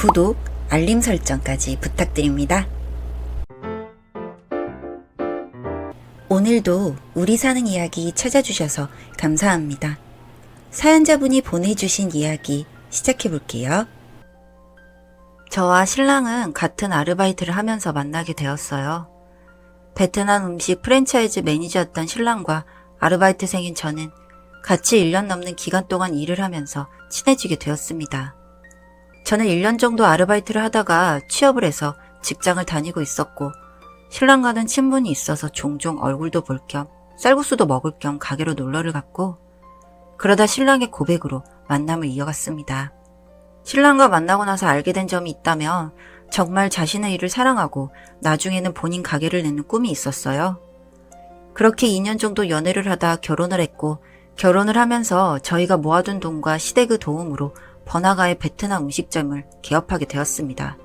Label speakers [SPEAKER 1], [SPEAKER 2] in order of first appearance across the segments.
[SPEAKER 1] 구독, 알림 설정까지 부탁드립니다. 오늘도 우리 사는 이야기 찾아주셔서 감사합니다. 사연자분이 보내주신 이야기 시작해 볼게요. 저와 신랑은 같은 아르바이트를 하면서 만나게 되었어요. 베트남 음식 프랜차이즈 매니저였던 신랑과 아르바이트생인 저는 같이 1년 넘는 기간 동안 일을 하면서 친해지게 되었습니다. 저는 1년 정도 아르바이트를 하다가 취업을 해서 직장을 다니고 있었고 신랑과는 친분이 있어서 종종 얼굴도 볼 겸 쌀국수도 먹을 겸 가게로 놀러를 갔고 그러다 신랑의 고백으로 만남을 이어갔습니다. 신랑과 만나고 나서 알게 된 점이 있다면 정말 자신의 일을 사랑하고 나중에는 본인 가게를 내는 꿈이 있었어요. 그렇게 2년 정도 연애를 하다 결혼을 했고 결혼을 하면서 저희가 모아둔 돈과 시댁의 도움으로 번화가의 베트남 음식점을 개업하게 되었습니다.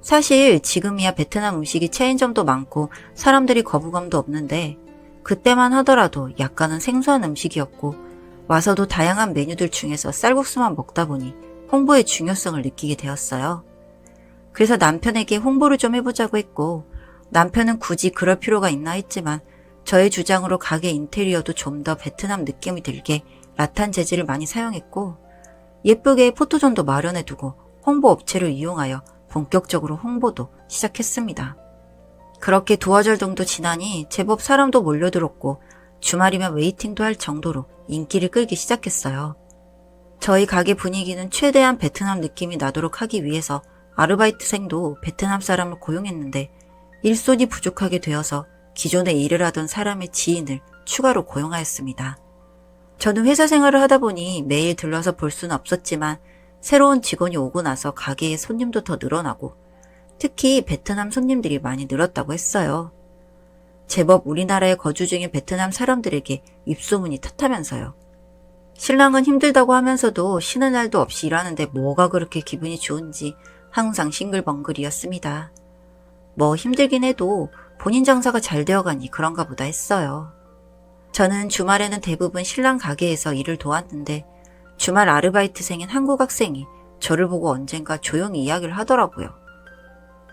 [SPEAKER 1] 사실 지금이야 베트남 음식이 체인점도 많고 사람들이 거부감도 없는데 그때만 하더라도 약간은 생소한 음식이었고 와서도 다양한 메뉴들 중에서 쌀국수만 먹다 보니 홍보의 중요성을 느끼게 되었어요. 그래서 남편에게 홍보를 좀 해보자고 했고 남편은 굳이 그럴 필요가 있나 했지만 저의 주장으로 가게 인테리어도 좀 더 베트남 느낌이 들게 라탄 재질을 많이 사용했고 예쁘게 포토존도 마련해두고 홍보 업체를 이용하여 본격적으로 홍보도 시작했습니다. 그렇게 두어 절 정도 지나니 제법 사람도 몰려들었고 주말이면 웨이팅도 할 정도로 인기를 끌기 시작했어요. 저희 가게 분위기는 최대한 베트남 느낌이 나도록 하기 위해서 아르바이트생도 베트남 사람을 고용했는데 일손이 부족하게 되어서 기존에 일을 하던 사람의 지인을 추가로 고용하였습니다. 저는 회사 생활을 하다 보니 매일 들러서 볼 수는 없었지만 새로운 직원이 오고 나서 가게에 손님도 더 늘어나고 특히 베트남 손님들이 많이 늘었다고 했어요. 제법 우리나라에 거주 중인 베트남 사람들에게 입소문이 탓하면서요. 신랑은 힘들다고 하면서도 쉬는 날도 없이 일하는데 뭐가 그렇게 기분이 좋은지 항상 싱글벙글이었습니다. 뭐 힘들긴 해도 본인 장사가 잘 되어가니 그런가 보다 했어요. 저는 주말에는 대부분 신랑 가게에서 일을 도왔는데 주말 아르바이트생인 한국 학생이 저를 보고 언젠가 조용히 이야기를 하더라고요.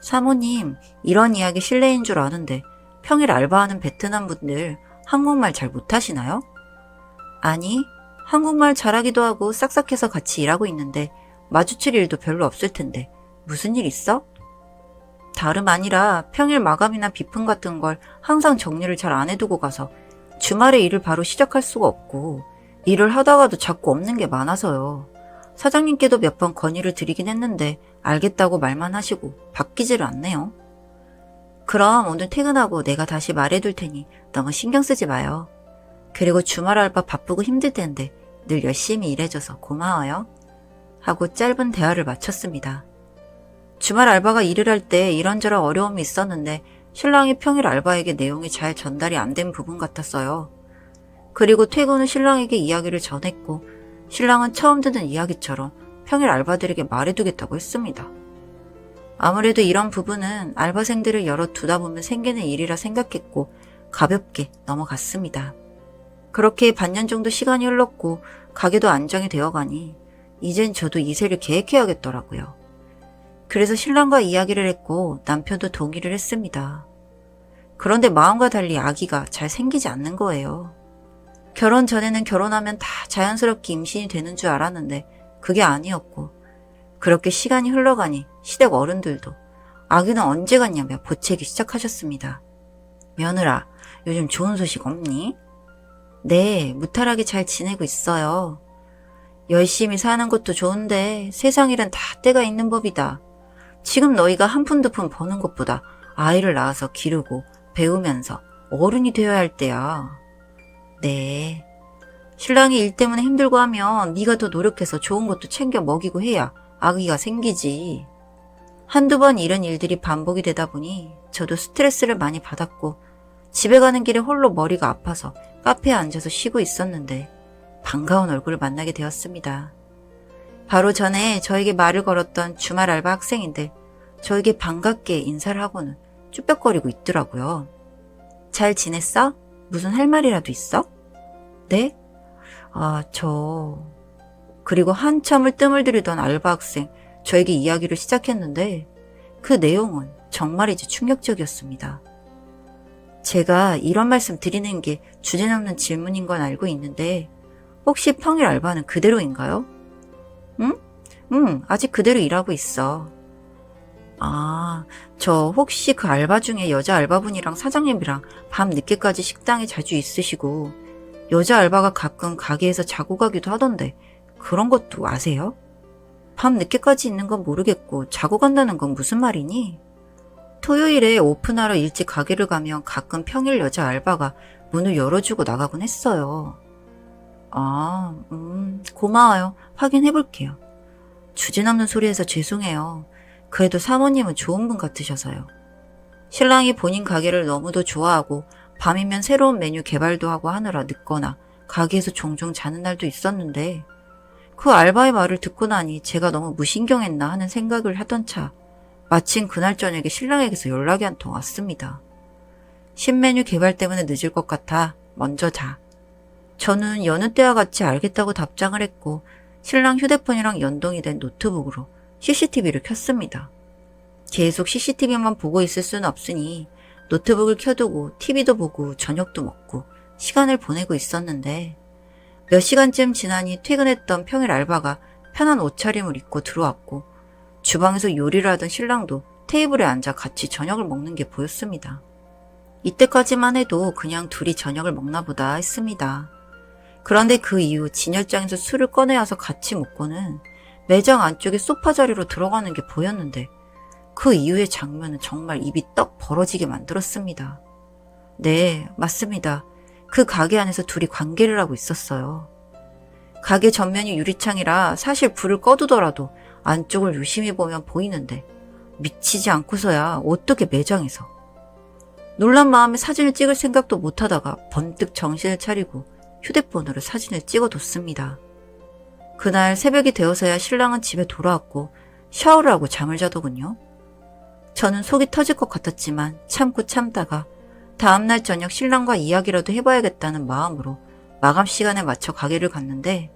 [SPEAKER 1] 사모님, 이런 이야기 실례인 줄 아는데 평일 알바하는 베트남 분들 한국말 잘 못하시나요? 아니, 한국말 잘하기도 하고 싹싹해서 같이 일하고 있는데 마주칠 일도 별로 없을 텐데 무슨 일 있어? 다름 아니라 평일 마감이나 비품 같은 걸 항상 정리를 잘 안 해두고 가서 주말에 일을 바로 시작할 수가 없고 일을 하다가도 자꾸 없는 게 많아서요. 사장님께도 몇 번 건의를 드리긴 했는데 알겠다고 말만 하시고 바뀌지를 않네요. 그럼 오늘 퇴근하고 내가 다시 말해둘 테니 너무 신경 쓰지 마요. 그리고 주말 알바 바쁘고 힘들 텐데 늘 열심히 일해줘서 고마워요. 하고 짧은 대화를 마쳤습니다. 주말 알바가 일을 할 때 이런저런 어려움이 있었는데 신랑이 평일 알바에게 내용이 잘 전달이 안 된 부분 같았어요. 그리고 퇴근 후 신랑에게 이야기를 전했고 신랑은 처음 듣는 이야기처럼 평일 알바들에게 말해두겠다고 했습니다. 아무래도 이런 부분은 알바생들을 여러 두다 보면 생기는 일이라 생각했고 가볍게 넘어갔습니다. 그렇게 반년 정도 시간이 흘렀고 가게도 안정이 되어가니 이젠 저도 이세를 계획해야겠더라고요. 그래서 신랑과 이야기를 했고 남편도 동의를 했습니다. 그런데 마음과 달리 아기가 잘 생기지 않는 거예요. 결혼 전에는 결혼하면 다 자연스럽게 임신이 되는 줄 알았는데 그게 아니었고 그렇게 시간이 흘러가니 시댁 어른들도 아기는 언제 갔냐며 보채기 시작하셨습니다. 며느라, 요즘 좋은 소식 없니? 네, 무탈하게 잘 지내고 있어요. 열심히 사는 것도 좋은데 세상 일은 다 때가 있는 법이다. 지금 너희가 한 푼 두 푼 버는 것보다 아이를 낳아서 기르고 배우면서 어른이 되어야 할 때야. 네. 신랑이 일 때문에 힘들고 하면 네가 더 노력해서 좋은 것도 챙겨 먹이고 해야 아기가 생기지. 한두 번 이런 일들이 반복이 되다 보니 저도 스트레스를 많이 받았고 집에 가는 길에 홀로 머리가 아파서 카페에 앉아서 쉬고 있었는데 반가운 얼굴을 만나게 되었습니다. 바로 전에 저에게 말을 걸었던 주말 알바 학생인데 저에게 반갑게 인사를 하고는 쭈뼛거리고 있더라고요. 잘 지냈어? 무슨 할 말이라도 있어? 네? 아, 저... 그리고 한참을 뜸을 들이던 알바 학생 저에게 이야기를 시작했는데 그 내용은 정말이지 충격적이었습니다. 제가 이런 말씀 드리는 게 주제넘는 질문인 건 알고 있는데 혹시 평일 알바는 그대로인가요? 응? 응, 아직 그대로 일하고 있어. 아, 저 혹시 그 알바 중에 여자 알바분이랑 사장님이랑 밤 늦게까지 식당에 자주 있으시고 여자 알바가 가끔 가게에서 자고 가기도 하던데 그런 것도 아세요? 밤 늦게까지 있는 건 모르겠고 자고 간다는 건 무슨 말이니? 토요일에 오픈하러 일찍 가게를 가면 가끔 평일 여자 알바가 문을 열어주고 나가곤 했어요. 아, 음, 고마워요. 확인해 볼게요. 주제넘는 소리해서 죄송해요. 그래도 사모님은 좋은 분 같으셔서요. 신랑이 본인 가게를 너무도 좋아하고 밤이면 새로운 메뉴 개발도 하고 하느라 늦거나 가게에서 종종 자는 날도 있었는데 그 알바의 말을 듣고 나니 제가 너무 무신경했나 하는 생각을 하던 차 마침 그날 저녁에 신랑에게서 연락이 한 통 왔습니다. 신메뉴 개발 때문에 늦을 것 같아 먼저 자. 저는 여느 때와 같이 알겠다고 답장을 했고 신랑 휴대폰이랑 연동이 된 노트북으로 CCTV를 켰습니다. 계속 CCTV만 보고 있을 수는 없으니 노트북을 켜두고 TV도 보고 저녁도 먹고 시간을 보내고 있었는데 몇 시간쯤 지나니 퇴근했던 평일 알바가 편한 옷차림을 입고 들어왔고 주방에서 요리를 하던 신랑도 테이블에 앉아 같이 저녁을 먹는 게 보였습니다. 이때까지만 해도 그냥 둘이 저녁을 먹나 보다 했습니다. 그런데 그 이후 진열장에서 술을 꺼내와서 같이 먹고는 매장 안쪽에 소파 자리로 들어가는 게 보였는데 그 이후의 장면은 정말 입이 떡 벌어지게 만들었습니다. 네, 맞습니다. 그 가게 안에서 둘이 관계를 하고 있었어요. 가게 전면이 유리창이라 사실 불을 꺼두더라도 안쪽을 유심히 보면 보이는데 미치지 않고서야 어떻게 매장에서. 놀란 마음에 사진을 찍을 생각도 못하다가 번뜩 정신을 차리고 휴대폰으로 사진을 찍어뒀습니다. 그날 새벽이 되어서야 신랑은 집에 돌아왔고 샤워를 하고 잠을 자더군요. 저는 속이 터질 것 같았지만 참고 참다가 다음날 저녁 신랑과 이야기라도 해봐야겠다는 마음으로 마감 시간에 맞춰 가게를 갔는데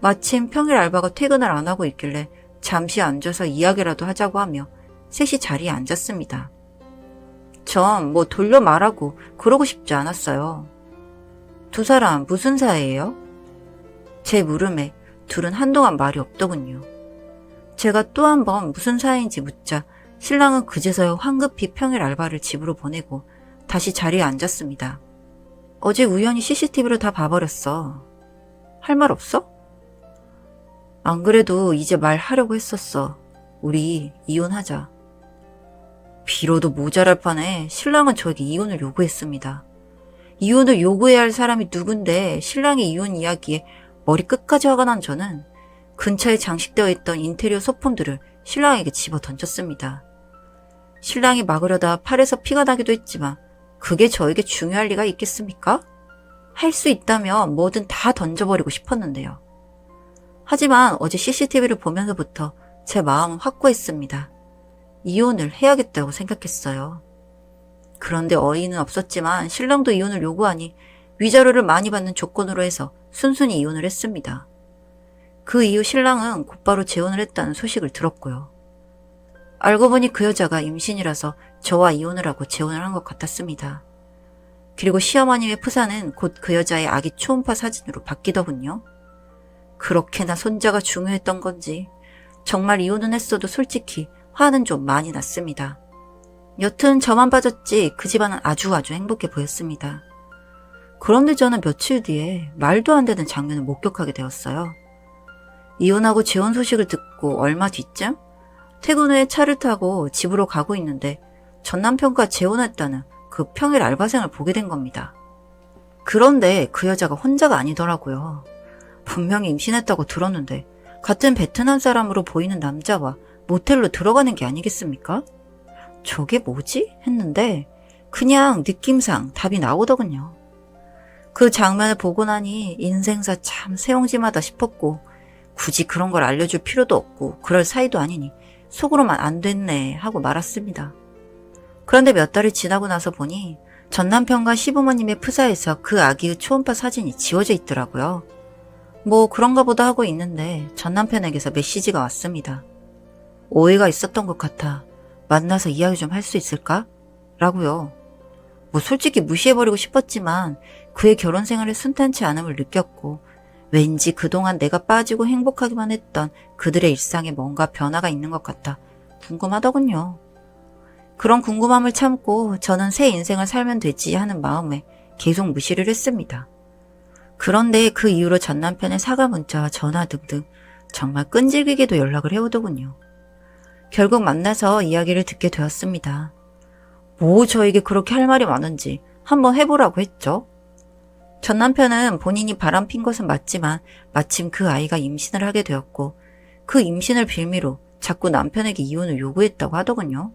[SPEAKER 1] 마침 평일 알바가 퇴근을 안 하고 있길래 잠시 앉아서 이야기라도 하자고 하며 셋이 자리에 앉았습니다. 전 뭐 돌려 말하고 그러고 싶지 않았어요. 두 사람 무슨 사이예요? 제 물음에 둘은 한동안 말이 없더군요. 제가 또 한 번 무슨 사이인지 묻자 신랑은 그제서야 황급히 평일 알바를 집으로 보내고 다시 자리에 앉았습니다. 어제 우연히 CCTV를 다 봐버렸어. 할 말 없어? 안 그래도 이제 말하려고 했었어. 우리 이혼하자. 비로도 모자랄 판에 신랑은 저에게 이혼을 요구했습니다. 이혼을 요구해야 할 사람이 누군데 신랑의 이혼 이야기에 머리 끝까지 화가 난 저는 근처에 장식되어 있던 인테리어 소품들을 신랑에게 집어 던졌습니다. 신랑이 막으려다 팔에서 피가 나기도 했지만 그게 저에게 중요할 리가 있겠습니까? 할 수 있다면 뭐든 다 던져버리고 싶었는데요. 하지만 어제 CCTV를 보면서부터 제 마음은 확고했습니다. 이혼을 해야겠다고 생각했어요. 그런데 어이는 없었지만 신랑도 이혼을 요구하니 위자료를 많이 받는 조건으로 해서 순순히 이혼을 했습니다. 그 이후 신랑은 곧바로 재혼을 했다는 소식을 들었고요. 알고 보니 그 여자가 임신이라서 저와 이혼을 하고 재혼을 한 것 같았습니다. 그리고 시어머님의 프사는 곧 그 여자의 아기 초음파 사진으로 바뀌더군요. 그렇게나 손자가 중요했던 건지 정말 이혼은 했어도 솔직히 화는 좀 많이 났습니다. 여튼 저만 빠졌지 그 집안은 아주 아주 행복해 보였습니다. 그런데 저는 며칠 뒤에 말도 안 되는 장면을 목격하게 되었어요. 이혼하고 재혼 소식을 듣고 얼마 뒤쯤 퇴근 후에 차를 타고 집으로 가고 있는데 전 남편과 재혼했다는 그 평일 알바생을 보게 된 겁니다. 그런데 그 여자가 혼자가 아니더라고요. 분명히 임신했다고 들었는데 같은 베트남 사람으로 보이는 남자와 모텔로 들어가는 게 아니겠습니까? 저게 뭐지? 했는데 그냥 느낌상 답이 나오더군요. 그 장면을 보고 나니 인생사 참 세옹지마다 싶었고 굳이 그런 걸 알려줄 필요도 없고 그럴 사이도 아니니 속으로만 안 됐네 하고 말았습니다. 그런데 몇 달이 지나고 나서 보니 전 남편과 시부모님의 프사에서 그 아기의 초음파 사진이 지워져 있더라고요. 뭐 그런가 보다 하고 있는데 전 남편에게서 메시지가 왔습니다. 오해가 있었던 것 같아. 만나서 이야기 좀 할 수 있을까? 라고요. 뭐 솔직히 무시해버리고 싶었지만 그의 결혼 생활에 순탄치 않음을 느꼈고 왠지 그동안 내가 빠지고 행복하기만 했던 그들의 일상에 뭔가 변화가 있는 것 같아 궁금하더군요. 그런 궁금함을 참고 저는 새 인생을 살면 되지 하는 마음에 계속 무시를 했습니다. 그런데 그 이후로 전 남편의 사과 문자와 전화 등등 정말 끈질기게도 연락을 해오더군요. 결국 만나서 이야기를 듣게 되었습니다. 뭐 저에게 그렇게 할 말이 많은지 한번 해보라고 했죠. 전 남편은 본인이 바람 핀 것은 맞지만 마침 그 아이가 임신을 하게 되었고 그 임신을 빌미로 자꾸 남편에게 이혼을 요구했다고 하더군요.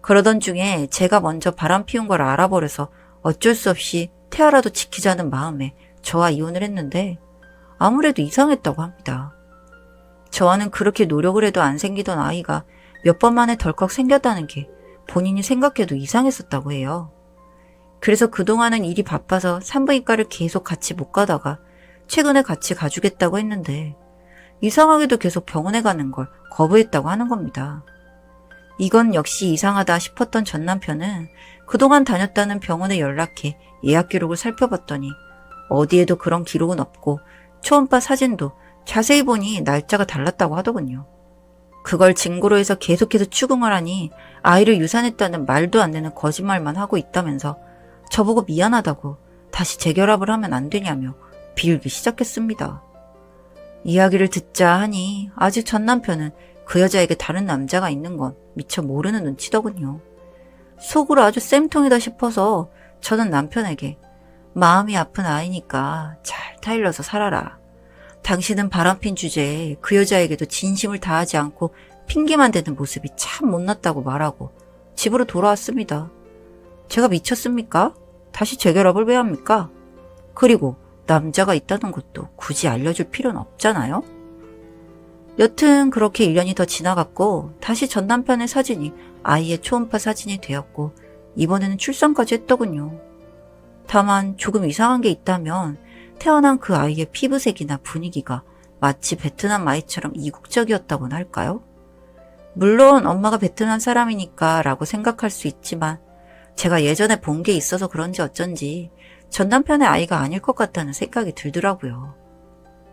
[SPEAKER 1] 그러던 중에 제가 먼저 바람 피운 걸 알아버려서 어쩔 수 없이 태아라도 지키자는 마음에 저와 이혼을 했는데 아무래도 이상했다고 합니다. 저와는 그렇게 노력을 해도 안 생기던 아이가 몇 번 만에 덜컥 생겼다는 게 본인이 생각해도 이상했었다고 해요. 그래서 그동안은 일이 바빠서 산부인과를 계속 같이 못 가다가 최근에 같이 가주겠다고 했는데 이상하게도 계속 병원에 가는 걸 거부했다고 하는 겁니다. 이건 역시 이상하다 싶었던 전 남편은 그동안 다녔다는 병원에 연락해 예약 기록을 살펴봤더니 어디에도 그런 기록은 없고 초음파 사진도 자세히 보니 날짜가 달랐다고 하더군요. 그걸 증거로 해서 계속해서 추궁을 하니 아이를 유산했다는 말도 안 되는 거짓말만 하고 있다면서 저보고 미안하다고 다시 재결합을 하면 안 되냐며 빌기 시작했습니다. 이야기를 듣자 하니 아직 전 남편은 그 여자에게 다른 남자가 있는 건 미처 모르는 눈치더군요. 속으로 아주 쌤통이다 싶어서 저는 남편에게 마음이 아픈 아이니까 잘 타일러서 살아라. 당신은 바람핀 주제에 그 여자에게도 진심을 다하지 않고 핑계만 대는 모습이 참 못났다고 말하고 집으로 돌아왔습니다. 제가 미쳤습니까? 다시 재결합을 왜 합니까? 그리고 남자가 있다는 것도 굳이 알려줄 필요는 없잖아요? 여튼 그렇게 1년이 더 지나갔고 다시 전 남편의 사진이 아이의 초음파 사진이 되었고 이번에는 출산까지 했더군요. 다만 조금 이상한 게 있다면 태어난 그 아이의 피부색이나 분위기가 마치 베트남 아이처럼 이국적이었다고나 할까요? 물론 엄마가 베트남 사람이니까 라고 생각할 수 있지만 제가 예전에 본 게 있어서 그런지 어쩐지 전 남편의 아이가 아닐 것 같다는 생각이 들더라고요.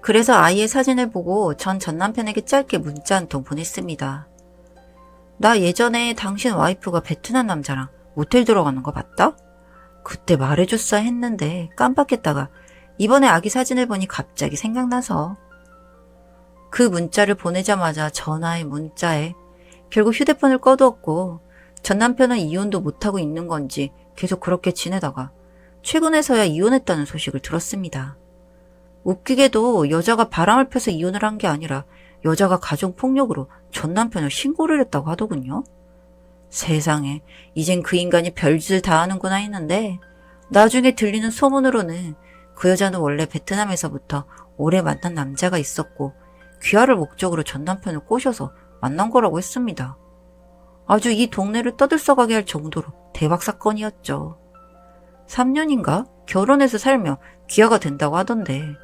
[SPEAKER 1] 그래서 아이의 사진을 보고 전 전 남편에게 짧게 문자 한 통 보냈습니다. 나 예전에 당신 와이프가 베트남 남자랑 모텔 들어가는 거 봤다? 그때 말해줬어 했는데 깜빡했다가 이번에 아기 사진을 보니 갑자기 생각나서 그 문자를 보내자마자 전화에 문자에 결국 휴대폰을 꺼두었고 전 남편은 이혼도 못하고 있는 건지 계속 그렇게 지내다가 최근에서야 이혼했다는 소식을 들었습니다. 웃기게도 여자가 바람을 펴서 이혼을 한 게 아니라 여자가 가정폭력으로 전 남편을 신고를 했다고 하더군요. 세상에, 이젠 그 인간이 별짓을 다 하는구나 했는데, 나중에 들리는 소문으로는 그 여자는 원래 베트남에서부터 오래 만난 남자가 있었고, 귀화를 목적으로 전 남편을 꼬셔서 만난 거라고 했습니다. 아주 이 동네를 떠들썩하게 할 정도로 대박 사건이었죠. 3년인가 결혼해서 살며 귀화가 된다고 하던데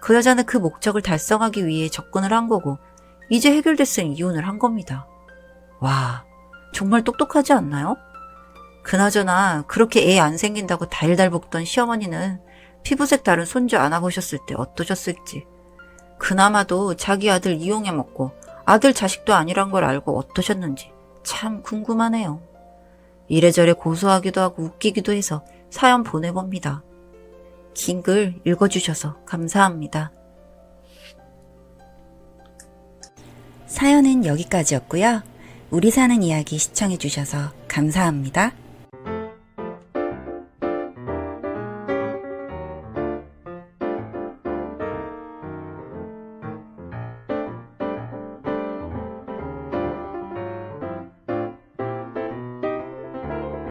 [SPEAKER 1] 그 여자는 그 목적을 달성하기 위해 접근을 한 거고 이제 해결됐으니 이혼을 한 겁니다. 와, 정말 똑똑하지 않나요? 그나저나 그렇게 애 안 생긴다고 달달 볶던 시어머니는 피부색 다른 손주 안아보셨을 때 어떠셨을지 그나마도 자기 아들 이용해 먹고 아들 자식도 아니란 걸 알고 어떠셨는지 참 궁금하네요. 이래저래 고소하기도 하고 웃기기도 해서 사연 보내봅니다. 긴 글 읽어주셔서 감사합니다. 사연은 여기까지였고요. 우리 사는 이야기 시청해주셔서 감사합니다.